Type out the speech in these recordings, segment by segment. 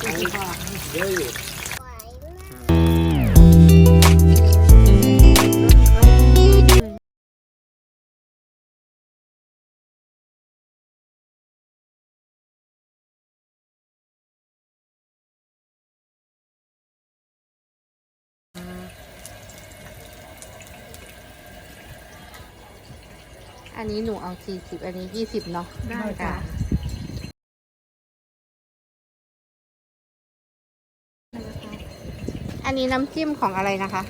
สี่สิบบาทเยอะอยู่อันนี้หนูเอาสี่สิบอันนี้ยี่สิบเนาะได้ค่ะ อันนี้น้ำจิ้มของอะไรนะคะ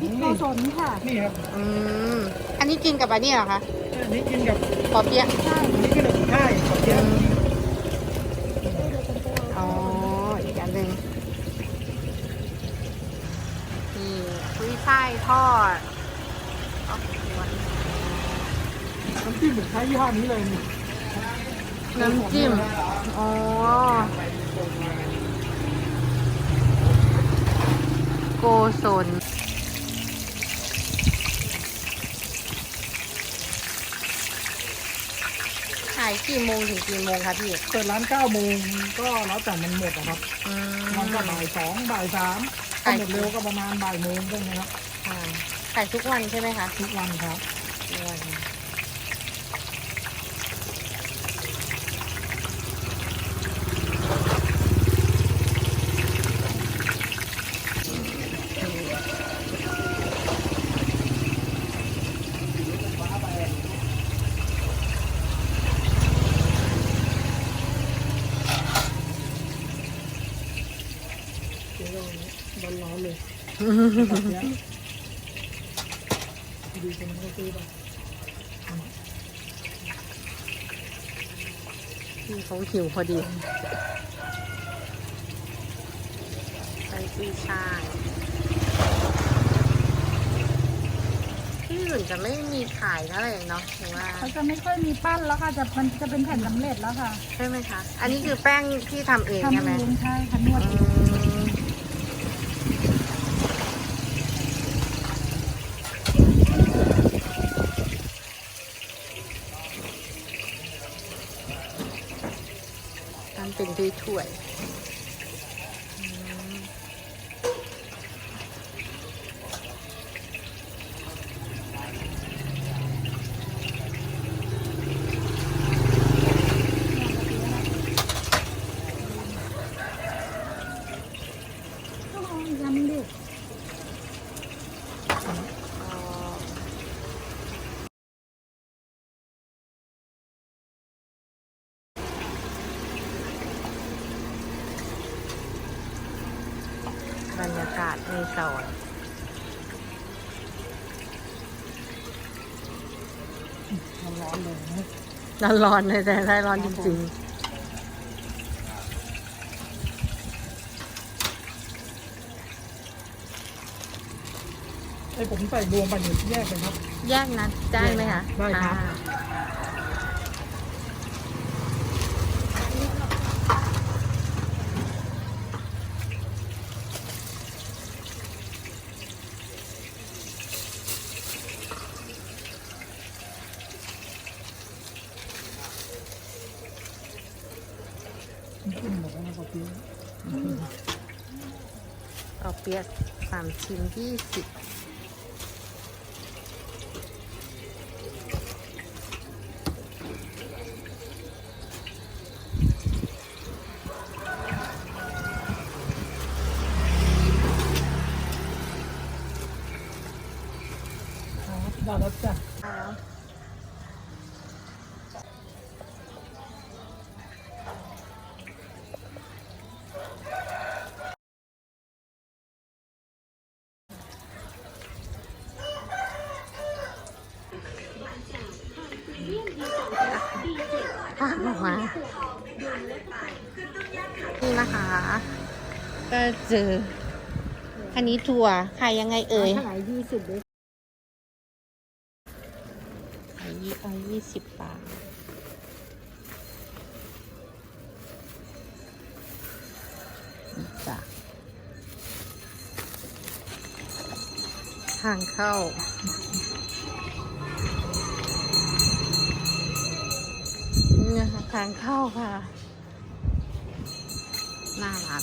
พริกโกศลค่ะนี่ครับอืมอันนี้กินกับอันนี้เหรอคะอันนี้กินกับปอเปี๊ยะใช่อันนี้กินกับใช่ขอบเยอะอ๋ออีกอันหนึ่งนี่คุยช่ายทอดโอ้โหน้ำจิ้มผมใช้ยี่ห้อนี้เลยนี่น้ำจิ้มอ๋อ โกศลขายกี่โมงถึงกี่โมงคะพี่ เปิดร้านเก้าโมงก็แล้วแต่มันหมดนะครับ อืมมันก็บ่ายสองบ่ายสามถ้าหมดเร็วก็ประมาณบ่ายโมงใช่ไหมครับค่ะขายทุกวันใช่ไหมคะ ทุกวันครับ ทุกวัน ร้อนร้อนๆเลยดีจังก็ซื้อไปพี่เขาหิวพอดีไปซีช่ายที่อื่นจะไม่มีขายเท่าไหร่เนาะหรือว่า เขาจะไม่ค่อยมีปั้นแล้วค่ะจะมันจะเป็นแผ่นสำเร็จแล้วค่ะใช่ไหมคะ อันนี้คือแป้งที่ทำเองทำใช่ไหมเองใช่ค่ะนวดอืเอง เป็นด้วยถ้วยอืม โอ้ยยำเด็ก บรรยากาศในซอยร้อนๆเลยนะร้อนๆเลยแต่ได้ร้อนจริงไอ้ผมใส่รวมไปหนึ่งแยกเลยครับๆแยกนะได้ไหมคะได้ครับ อ่าขึ้นหมดแล้วนะครับพี่ เอาเปียกสามชิ้นยี่สิบครับได้แล้วจ้ะ ภาพออกมานี่นะคะ ก็เจออันนี้ถั่วขายยังไงเอ่ยขายยี่สิบเลยขายยี่เอายี่สิบบาทนี่จ้ะทางเข้า ทางเข้าค่ะ หน้าร้าน